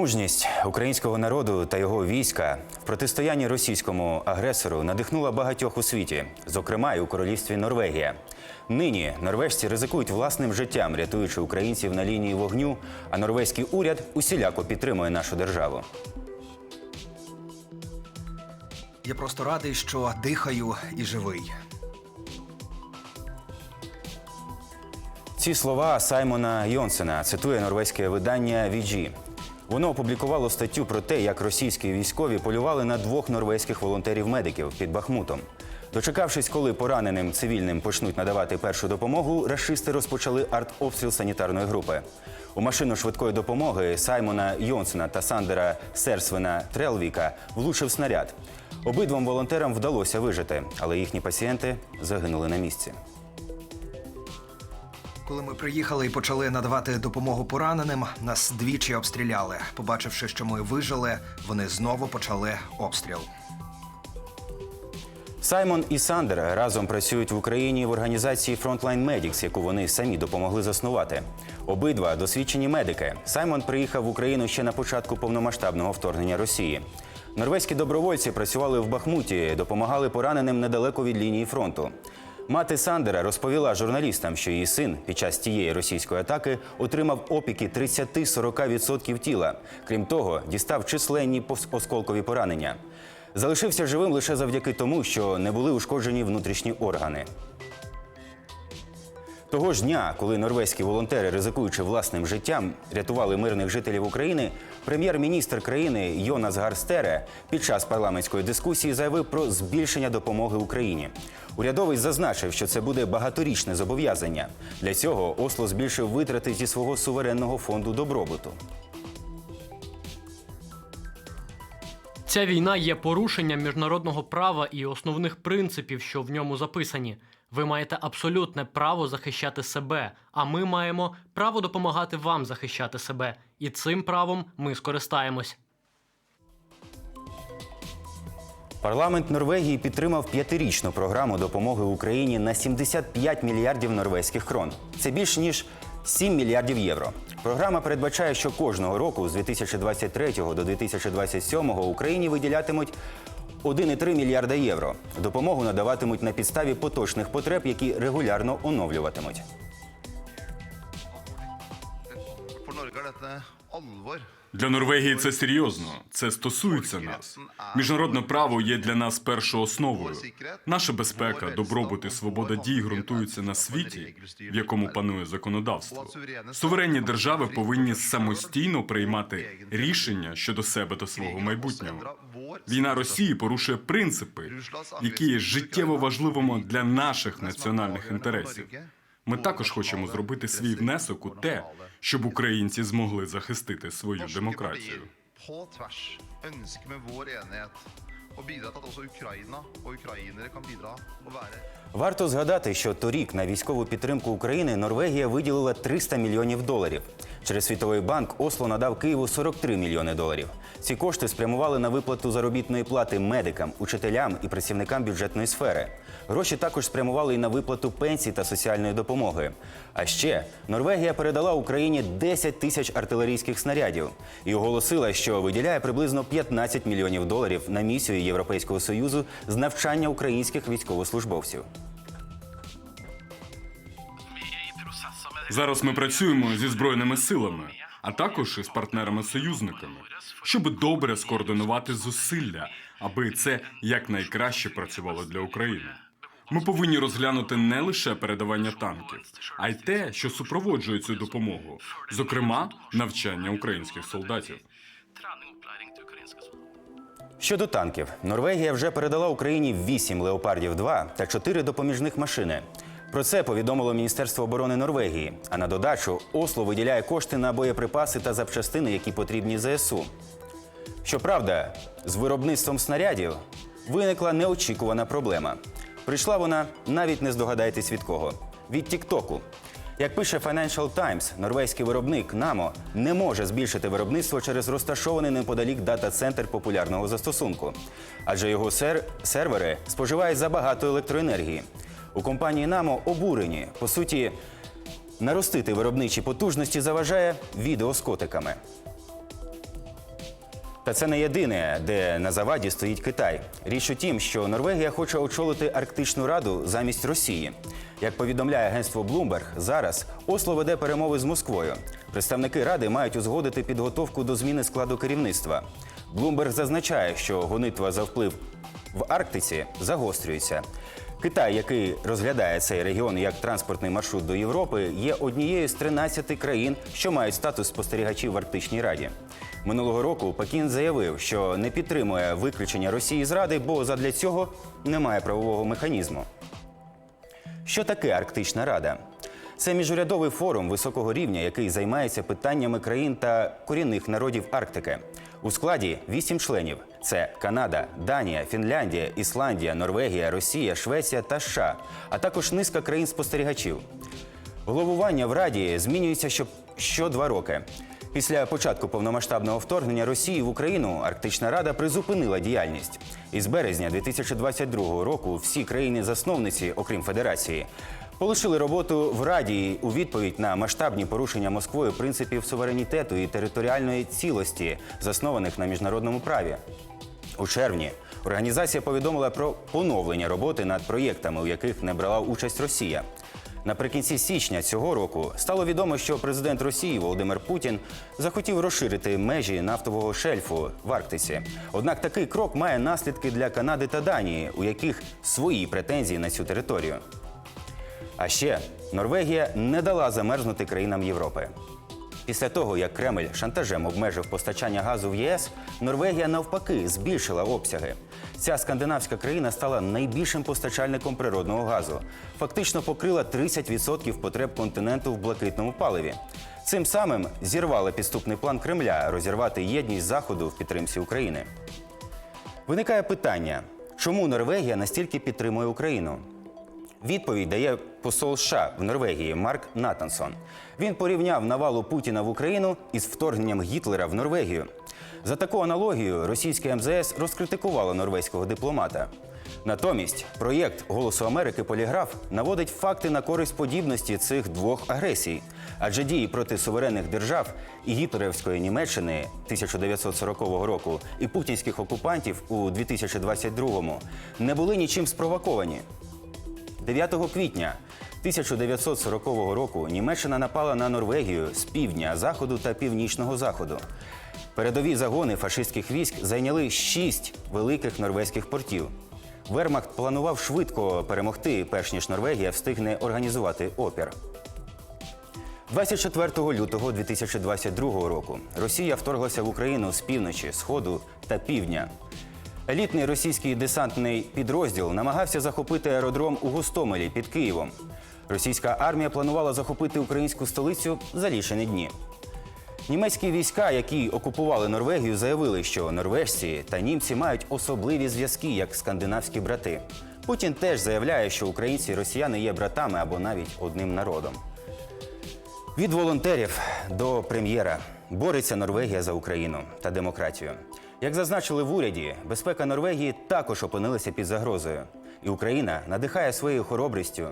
Мужність українського народу та його війська в протистоянні російському агресору надихнула багатьох у світі, зокрема і у королівстві Норвегія. Нині норвежці ризикують власним життям, рятуючи українців на лінії вогню, а норвезький уряд усіляко підтримує нашу державу. Я просто радий, що дихаю і живий. Ці слова Саймона Йонсена цитує норвезьке видання VG. Воно опублікувало статтю про те, як російські військові полювали на двох норвезьких волонтерів-медиків під Бахмутом. Дочекавшись, коли пораненим цивільним почнуть надавати першу допомогу, рашисти розпочали артобстріл санітарної групи. У машину швидкої допомоги Саймона Йонсена та Сандера Серсвена Трелвіка влучив снаряд. Обидвом волонтерам вдалося вижити, але їхні пацієнти загинули на місці. Коли ми приїхали і почали надавати допомогу пораненим, нас двічі обстріляли. Побачивши, що ми вижили, вони знову почали обстріл. Саймон і Сандер разом працюють в Україні в організації Frontline Medics, яку вони самі допомогли заснувати. Обидва досвідчені медики. Саймон приїхав в Україну ще на початку повномасштабного вторгнення Росії. Норвезькі добровольці працювали в Бахмуті, допомагали пораненим недалеко від лінії фронту. Мати Сандера розповіла журналістам, що її син під час тієї російської атаки отримав опіки 30-40% тіла. Крім того, дістав численні осколкові поранення. Залишився живим лише завдяки тому, що не були ушкоджені внутрішні органи. Того ж дня, коли норвезькі волонтери, ризикуючи власним життям, рятували мирних жителів України, прем'єр-міністр країни Йонас Гарстере під час парламентської дискусії заявив про збільшення допомоги Україні. Урядовець зазначив, що це буде багаторічне зобов'язання. Для цього Осло збільшив витрати зі свого суверенного фонду добробуту. Ця війна є порушенням міжнародного права і основних принципів, що в ньому записані. Ви маєте абсолютне право захищати себе, а ми маємо право допомагати вам захищати себе. І цим правом ми скористаємось. Парламент Норвегії підтримав п'ятирічну програму допомоги Україні на 75 мільярдів норвезьких крон. Це більш ніж 7 мільярдів євро. Програма передбачає, що кожного року з 2023 до 2027 Україні виділятимуть 1,3 мільярда євро. Допомогу надаватимуть на підставі поточних потреб, які регулярно оновлюватимуть. Для Норвегії це серйозно. Це стосується нас. Міжнародне право є для нас першоосновою. Наша безпека, добробут і свобода дій ґрунтуються на світі, в якому панує законодавство. Суверенні держави повинні самостійно приймати рішення щодо себе та свого майбутнього. Війна Росії порушує принципи, які є життєво важливими для наших національних інтересів. Ми також хочемо зробити свій внесок у те, щоб українці змогли захистити свою демократію. Å bidra til at også Ukraina og ukrainere kan bidra og være Варто згадати, що торік на військову підтримку України Норвегія виділила 300 мільйонів доларів. Через Світовий банк Осло надав Києву 43 мільйони доларів. Ці кошти спрямували на виплату заробітної плати медикам, учителям і працівникам бюджетної сфери. Гроші також спрямували і на виплату пенсій та соціальної допомоги. А ще Норвегія передала Україні 10 тисяч артилерійських снарядів і оголосила, що виділяє приблизно 15 мільйонів доларів на місію Європейського союзу з навчання українських військовослужбовців. Зараз ми працюємо зі збройними силами, а також із партнерами-союзниками, щоб добре скоординувати зусилля, аби це якнайкраще працювало для України. Ми повинні розглянути не лише передавання танків, а й те, що супроводжує цю допомогу, зокрема навчання українських солдатів. Щодо танків, Норвегія вже передала Україні 8 леопардів 2 та 4 допоміжних машини. Про це повідомило Міністерство оборони Норвегії. А на додачу Осло виділяє кошти на боєприпаси та запчастини, які потрібні ЗСУ. Щоправда, з виробництвом снарядів виникла неочікувана проблема. Прийшла вона навіть не здогадайтесь від кого від Тіктоку. Як пише Financial Times, норвезький виробник Намо не може збільшити виробництво через розташований неподалік дата-центр популярного застосунку, адже його сер- сервери споживають забагато електроенергії. У компанії Намо обурені. По суті, наростити виробничі потужності заважає відео з котиками. Та це не єдине, де на заваді стоїть Китай. Річ у тім, що Норвегія хоче очолити Арктичну раду замість Росії. Як повідомляє агентство Bloomberg, зараз Осло веде перемови з Москвою. Представники ради мають узгодити підготовку до зміни складу керівництва. Bloomberg зазначає, що гонитва за вплив в Арктиці загострюється. Китай, який розглядає цей регіон як транспортний маршрут до Європи, є однією з 13 країн, що мають статус спостерігачів в Арктичній раді. Минулого року Пекін заявив, що не підтримує виключення Росії з Ради, бо задля цього немає правового механізму. Що таке Арктична Рада? Це міжурядовий форум високого рівня, який займається питаннями країн та корінних народів Арктики. У складі вісім членів: це Канада, Данія, Фінляндія, Ісландія, Норвегія, Росія, Швеція та США, а також низка країн-спостерігачів. Головування в Раді змінюється що, що два роки. Після початку повномасштабного вторгнення Росії в Україну Арктична Рада призупинила діяльність. Із березня 2022 року всі країни-засновниці, окрім Федерації, полишили роботу в Раді у відповідь на масштабні порушення Москвою принципів суверенітету і територіальної цілості, заснованих на міжнародному праві. У червні організація повідомила про поновлення роботи над проєктами, у яких не брала участь Росія. Наприкінці січня цього року стало відомо, що президент Росії Володимир Путін захотів розширити межі нафтового шельфу в Арктиці. Однак такий крок має наслідки для Канади та Данії, у яких свої претензії на цю територію. А ще Норвегія не дала замерзнути країнам Європи. Після того, як Кремль шантажем обмежив постачання газу в ЄС, Норвегія навпаки збільшила обсяги. Ця скандинавська країна стала найбільшим постачальником природного газу. Фактично покрила 30% потреб континенту в блакитному паливі. Цим самим зірвала підступний план Кремля розірвати єдність Заходу в підтримці України. Виникає питання, чому Норвегія настільки підтримує Україну? Відповідь дає посол США в Норвегії Марк Натансон. Він порівняв навалу Путіна в Україну із вторгненням Гітлера в Норвегію. За таку аналогію російське МЗС розкритикувало норвезького дипломата. Натомість проєкт Голосу Америки Поліграф наводить факти на користь подібності цих двох агресій, адже дії проти суверенних держав і гітлерівської Німеччини 1940 року і путінських окупантів у 2022-му не були нічим спровоковані. 9 квітня 1940 року Німеччина напала на Норвегію з півдня, заходу та північного заходу. Передові загони фашистських військ зайняли шість великих норвезьких портів. Вермахт планував швидко перемогти, перш ніж Норвегія встигне організувати опір. 24 лютого 2022 року Росія вторглася в Україну з півночі, сходу та півдня. Елітний російський десантний підрозділ намагався захопити аеродром у Гостомелі під Києвом. Російська армія планувала захопити українську столицю за лічені дні. Німецькі війська, які окупували Норвегію, заявили, що норвежці та німці мають особливі зв'язки як скандинавські брати. Путін теж заявляє, що українці і росіяни є братами або навіть одним народом. Від волонтерів до прем'єра бореться Норвегія за Україну та демократію. Як зазначили в уряді, безпека Норвегії також опинилася під загрозою, і Україна надихає своєю хоробрістю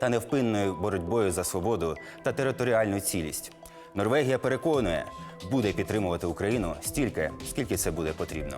та невпинною боротьбою за свободу та територіальну цілість. Норвегія переконує, буде підтримувати Україну стільки, скільки це буде потрібно.